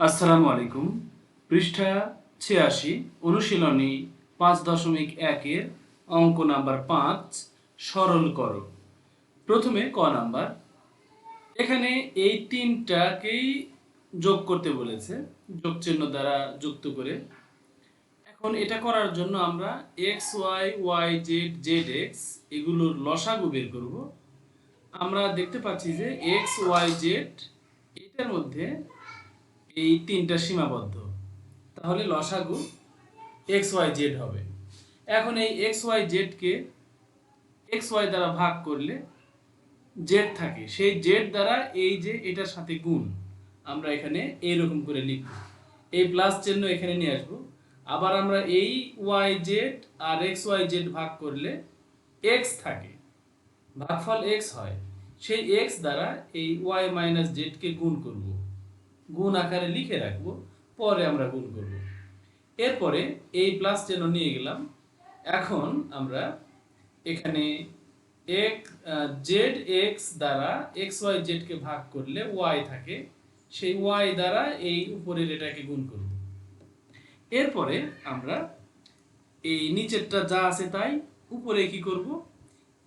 আসসালামু আলাইকুম। পৃষ্ঠা ছিয়াশি, অনুশীলনী পাঁচ দশমিক একের অঙ্ক নাম্বার পাঁচ, সরল করো। প্রথমে ক নাম্বার। এখানে এই তিনটাকেই যোগ করতে বলেছে যোগ চিহ্ন দ্বারা যুক্ত করে। এখন এটা করার জন্য আমরা x, y y, z z, x এগুলোর লসাগু বের করব। আমরা দেখতে পাচ্ছি যে এক্স, ওয়াই, জেড, এটার মধ্যে এই তিনটা সীমাবদ্ধ। তাহলে লসাগু এক্স ওয়াই জেড হবে। এখন এই এক্স ওয়াই জেডকে এক্স ওয়াই দ্বারা ভাগ করলে জেড থাকে। সেই জেড দ্বারা এই যে এটার সাথে গুণ, আমরা এখানে এইরকম করে লিখব। এই প্লাস চিহ্ন এখানে নিয়ে আসব। আবার আমরা এই ওয়াই জেড আর এক্স ওয়াই জেড ভাগ করলে এক্স থাকে। ভাগফল এক্স হয়। সেই এক্স দ্বারা এই ওয়াই মাইনাস জেডকে গুণ করব। গুণ আকারে লিখে রাখব, পরে আমরা গুণ করব। এরপরে এই প্লাস চিহ্ন নিয়ে গেলাম। এখন আমরা এখানে এক জেড এক্স দ্বারা এক্স ওয়াই জেডকে ভাগ করলে ওয়াই থাকে। সেই ওয়াই দ্বারা এই উপরের এটাকে গুণ করব। এরপরে আমরা এই নিচেরটা যা আছে তাই উপরে কি করব?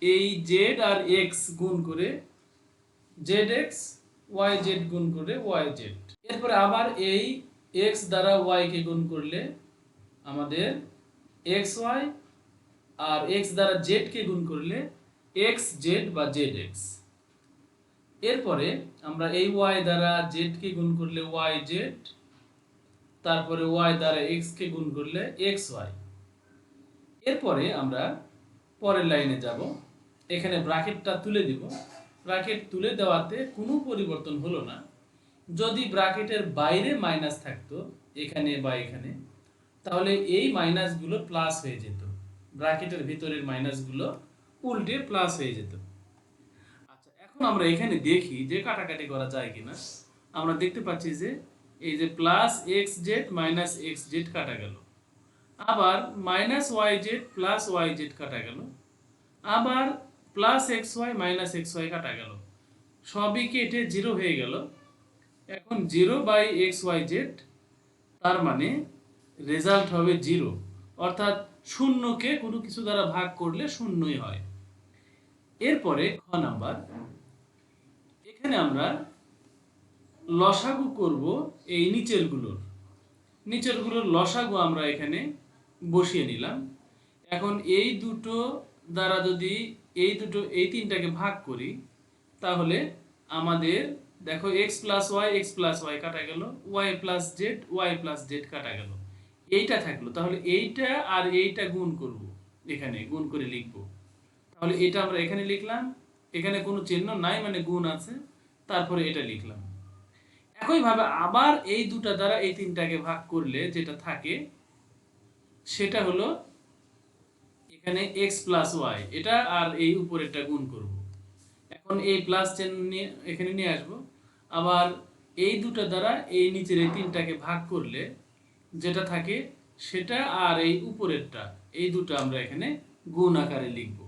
এই জেড আর এক্স গুণ করে জেড এক্স ওয়াই জেড গুণ করে ওয়াই জেড এরপরে আবার এই এক্স দ্বারা ওয়াই কে গুণ করলে আমাদের এক্স ওয়াই আর এক্স দ্বারা জেড কে গুণ করলে এক্স জেড বা জেড এক্স এরপরে আমরা এই ওয়াই দ্বারা জেড কে গুণ করলে ওয়াই জেড তারপরে ওয়াই দ্বারা এক্স কে গুণ করলে এক্স ওয়াই এরপরে আমরা পরের লাইনে যাব। এখানে ব্রাকেটটা তুলে দিব। ব্রাকেট তুলে দেওয়াতে কোনো পরিবর্তন হলো না। যদি ব্রাকেটের বাইরে মাইনাস থাকতো, এখানে বা এখানে, তাহলে এই মাইনাসগুলো প্লাস হয়ে যেত। ব্রাকেটের ভিতরের মাইনাসগুলো উল্টে প্লাস হয়ে যেত। আচ্ছা এখন আমরা এখানে দেখি যে কাটাকাটি করা যায় কিনা। আমরা দেখতে পাচ্ছি যে এই যে plus x z minus x z কাটা গেল। আবার minus y z plus y z কাটা গেল। আবার plus x y minus x y কাটা গেল। সবই কেটে জিরো হয়ে গেল। এখন zero by x y z তার মানে রেজাল্ট হবে জিরো অর্থাৎ শূন্যকে কোনো কিছু দ্বারা ভাগ করলে শূন্যই হয়। এরপরে খ নাম্বার, এখানে আমরা লসাগু করব এই নিচেরগুলোর নিচেরগুলোর লসাগু আমরা এখানে বসিয়ে নিলাম। এখন এই দুটো দ্বারা যদি এই দুটো, এই তিনটাকে ভাগ করি, তাহলে আমাদের দেখো x plus y x plus y কাটা গেল y plus z y plus z কাটা গেল। এইটা থাকল, তাহলে এইটা আর এইটা গুণ করব এখানে, গুণ করে লিখব। তাহলে এটা আমরা এখানে লিখলাম, এখানে কোনো চিহ্ন নাই মানে গুণ আছে, তারপরে এটা লিখলাম। একইভাবে আবার এই দুটা দ্বারা এই তিনটাকে ভাগ করলে যেটা থাকে, সেটা হলো এখানে এক্স প্লাস ওয়াই এটা আর এই উপরেরটা গুণ করব। এখন এই প্লাস চিহ্ন নিয়ে, এখানে নিয়ে আসব। আবার এই দুটো দ্বারা এই নিচের এই তিনটাকে ভাগ করলে যেটা থাকে সেটা আর এই উপরেরটা, এই দুটো আমরা এখানে গুণ আকারে লিখব।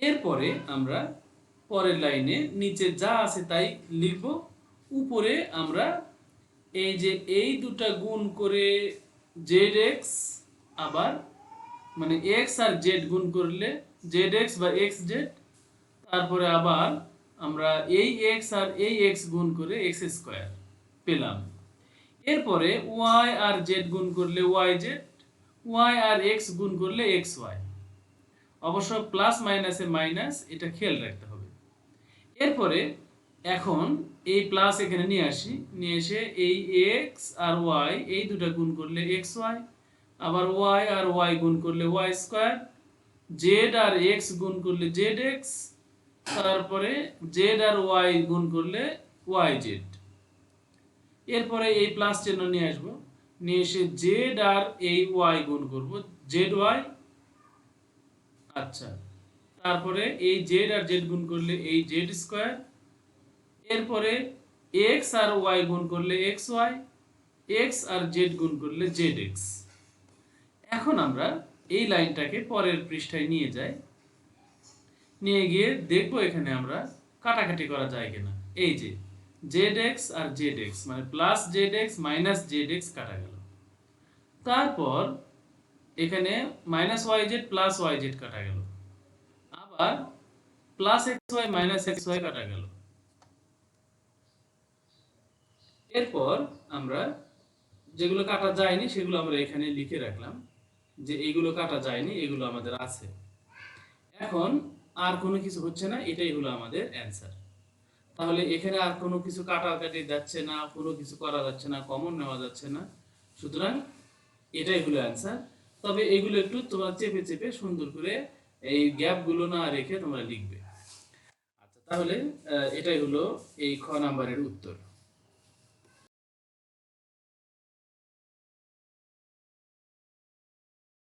এরপরে আমরা পরের লাইনে নিচে যা আছে তাই লিখব। উপরে আমরা এই যে এই দুটা গুণ করে জেড এক্স আবার মানে এক্স আর জেড গুণ করলে জেড এক্স বা এক্স জেড তারপরে আবার আমরা এই এক্স আর এই এক্স গুণ করে এক্স স্কোয়ার পেলাম। এরপরে ওয়াই আর জেড গুণ করলে ওয়াই জেড ওয়াই আর এক্স গুণ করলে এক্স ওয়াই অবশ্য প্লাস মাইনাসে মাইনাস এটা খেয়াল রাখতে হবে। এরপরে এখন এই প্লাস এখানে নিয়ে আসি। নিয়ে এসে এই এক্স আর ওয়াই এই দুটা গুণ করলে এক্স ওয়াই আবার ওয়াই আর ওয়াই গুণ করলে ওয়াই স্কোয়ার জেড আর এক্স গুণ করলে জেড এক্স তারপরে জেড আর ওয়াই গুণ করলে ওয়াই জেড। এরপরে এই প্লাস চিহ্ন নিয়ে আসব। নিয়ে এসে জেড আর এই ওয়াই গুণ করব। জেড ওয়াই আচ্ছা। তারপরে এই জেড আর জেড গুণ করলে এই জেড স্কোয়ার। এরপরে এক্স আর ওয়াই গুণ করলে এক্স ওয়াই, এক্স আর জেড গুণ করলে জেড এক্স। এখন আমরা এই লাইনটাকে পরের পৃষ্ঠায় নিয়ে যাই। নিয়ে গিয়ে দেখব এখানে আমরা কাটাকাটি করা যায় কিনা। এই যে জেড এক্স আর জেড এক্স মানে plus z x minus z x কাটা গেল। তারপর এখানে minus y z plus y z কাটা গেল। আবার plus x y minus x y কাটা গেল। এরপর আমরা যেগুলো কাটা যায়নি সেগুলো আমরা এখানে লিখে রাখলাম যে এইগুলো কাটা যায়নি, এগুলো আমাদের আছে। এখন আর কোনো কিছু হচ্ছে না, এটাই হলো আমাদের অ্যান্সার তাহলে এখানে আর কোনো কিছু কাটাকাটি যাচ্ছে না, কোনো কিছু করা যাচ্ছে না কমন নেওয়া যাচ্ছে না। সুতরাং এটাই হলো অ্যান্সার তবে এগুলো একটু তোমরা চেপে চেপে সুন্দর করে এই গ্যাপগুলো না রেখে তোমরা লিখবে। আচ্ছা তাহলে এটাই হলো এই খ নাম্বারের উত্তর।